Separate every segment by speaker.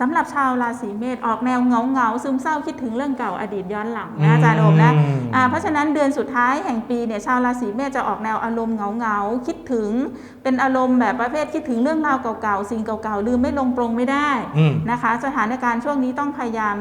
Speaker 1: สำหรับชาวราศีเมษออกแนวเหงาเหงาๆซึมเศร้าคิดถึงเรื่องเก่าอดีตย้อนหลังนะอาจารย์โอมนะ
Speaker 2: อืม
Speaker 1: อ่าเพราะฉะนั้นเดือนสุดท้ายแห่งปีเนี่ยชาวราศีเมษจะออกแนวอารมณ์เหงาเหงาๆคิดถึง เป็นอารมณ์แบบประเภทคิดถึงเรื่องราวเก่าๆสิ่งเก่าๆลืมไม่ลงปรงไม่ได้
Speaker 2: อืม
Speaker 1: นะคะ สถานการณ์ช่วงนี้ต้องพยายาม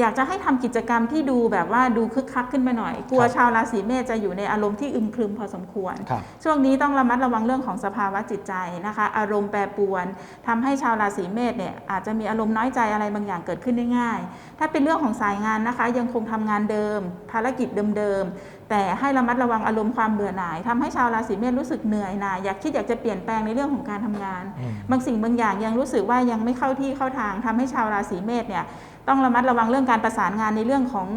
Speaker 1: อยากจะให้ทำกิจกรรมที่ดูแบบว่าดูคึกคักขึ้นมาหน่อย กลัว
Speaker 2: ครับ
Speaker 1: ชาวราศีเมษจะอยู่ในอารมณ์ที่อึมครึมพอสมควร
Speaker 2: ครับ
Speaker 1: ช่วงนี้ต้องระมัดระวังเรื่องของสภาวะจิตใจนะคะ อารมณ์แปรปรวนทำให้ชาวราศีเมษเนี่ยอาจจะมีอารมณ์น้อยใจอะไรบางอย่างเกิดขึ้นได้ง่าย ถ้าเป็นเรื่องของสายงานนะคะ ยังคงทำงานเดิม ภารกิจเดิมๆแต่ให้ระมัดระวังอารมณ์ความเบื่อหน่ายทำให้ชาวราศีเมษรู้สึกเหนื่อยหน่ายอยากคิดอยากจะเปลี่ยนแปลงในเรื่องของการทำงาน
Speaker 2: อืม
Speaker 1: บางสิ่งบางอย่างยังรู้สึกว่ายังไม่เข้าที่เข้าทางทำให้ชาวราศีเมษเนี่ย ต้องระมัดระวังเรื่องการประสานงานในเรื่องของ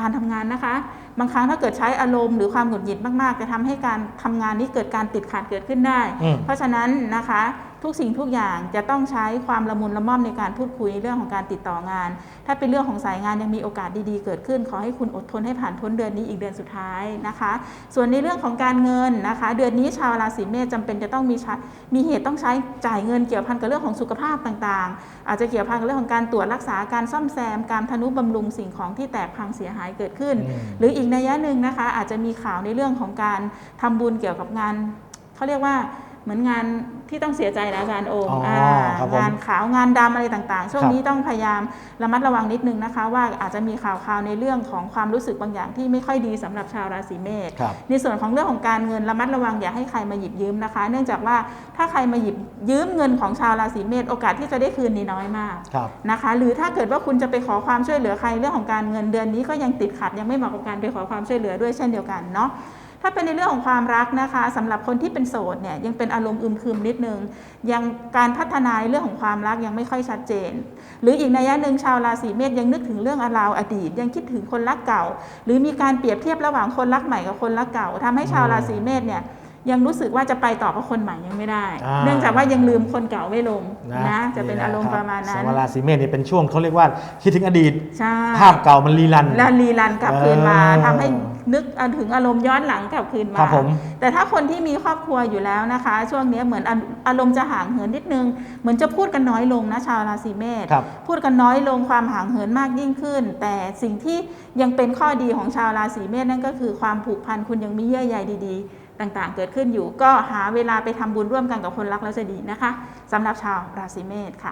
Speaker 1: การทำงานนะคะ บางครั้งถ้าเกิดใช้อารมณ์หรือความหงุดหงิดมากๆ จะทำให้การทำงานนี้เกิดการติดขัดเกิดขึ้นได้
Speaker 2: อืม
Speaker 1: เพราะฉะนั้นนะคะ ทุกสิ่งทุกอย่างจะต้องใช้ความละมุนละม่อมในการพูดคุยในเรื่องของการติดต่องาน ถ้าเป็นเรื่องของสายงานยังมีโอกาสดีๆ เกิดขึ้น ขอให้คุณอดทนให้ผ่านพ้นเดือนนี้อีกเดือนสุดท้ายนะคะ ส่วนในเรื่องของการเงินนะคะ เดือนนี้ชาวราศีเมษจำเป็นจะต้องมีใช้มีเหตุต้องใช้จ่ายเงินเกี่ยวพันกับเรื่องของสุขภาพต่างๆ อาจจะเกี่ยวพันกับเรื่องของการตรวจรักษาการซ่อมแซม การทนุบำรุงสิ่งของที่แตกพังเสียหายเกิดขึ้น
Speaker 2: อืม
Speaker 1: หรืออีกนัยยะหนึ่งนะคะ อาจจะมีข่าวในเรื่องของการทำบุญเกี่ยวกับงานเขาเรียกว่า เหมือนงานที่ต้องเสียใจนะอาจารย์โอม
Speaker 2: อ๋ออ่าครับผม
Speaker 1: งานขาวงานดำอะไรต่างๆ ช่วง
Speaker 2: ครับ
Speaker 1: นี้ต้องพยายามระมัดระวังนิดนึงนะคะ ว่าอาจจะมีข่าวคราวในเรื่องของความรู้สึกบางอย่างที่ไม่ค่อยดีสำหรับชาวราศีเมษ
Speaker 2: ครับ
Speaker 1: ในส่วนของเรื่องของการเงินระมัดระวังอย่าให้ใครมาหยิบยืมนะคะ เนื่องจากว่าถ้าใครมาหยิบยืมเงินของชาวราศีเมษโอกาสที่จะได้คืนนี่น้อยมาก
Speaker 2: ครับ
Speaker 1: นะคะ หรือถ้าเกิดว่าคุณจะไปขอความช่วยเหลือใครเรื่องของการเงินเดือนนี้ก็ยังติดขัดยังไม่เหมาะกับการไปขอความช่วยเหลือด้วยเช่นเดียวกันเนาะ ถ้าเป็นในเรื่องของความรักนะคะสำหรับคนที่เป็นโสดเนี่ยยังเป็นอารมณ์อึมครึมนิดนึง ยังการพัฒนาในเรื่องของความรักยังไม่ค่อยชัดเจน หรืออีกนัยยะหนึ่งชาวราศีเมษยังนึกถึงเรื่องอาราวอดีต ยังคิดถึงคนรักเก่า หรือมีการเปรียบเทียบระหว่างคนรักใหม่กับคนรักเก่าทำให้ชาวราศีเมษเนี่ยยังรู้สึกว่าจะไปต่อกับคนใหม่ยังไม่ได้
Speaker 2: อ่า
Speaker 1: เนื่องจากว่ายังลืมคนเก่าไม่ลงนะจะเป็น
Speaker 2: แห
Speaker 1: อารมณ์
Speaker 2: ค
Speaker 1: ป
Speaker 2: บ
Speaker 1: ระมาณนั้น
Speaker 2: สำหรับราศีเมษนี่เป็นช่วงเขาเรียกว่าคิดถึงอดีต
Speaker 1: ใช่
Speaker 2: ภาพเก่ามันรีรัน
Speaker 1: แล้วรีรันกลับคืนมา
Speaker 2: เออ
Speaker 1: ทำให้ นึกถึงอารมณ์ย้อนหลังกลับคืนมา
Speaker 2: ครับผม
Speaker 1: แต่ถ้าคนที่มีครอบครัวอยู่แล้วนะคะ ช่วงนี้เหมือนอารอารมณ์จะห่างเหินนิดนึง เหมือนจะพูดกันน้อยลงนะชาวราศีเมษ
Speaker 2: ครับ
Speaker 1: พูดกันน้อยลงความห่างเหินมากยิ่งขึ้น แต่สิ่งที่ยังเป็นข้อดีของชาวราศีเมษนั่นก็คือความผูกพันคุณยังมีเยื่อใยดีๆ ต่างๆ เกิดขึ้นอยู่ ก็หาเวลาไปทำบุญร่วมกันกับคนรักแล้วจะดีนะคะสำหรับชาวราศีเมษค่ะ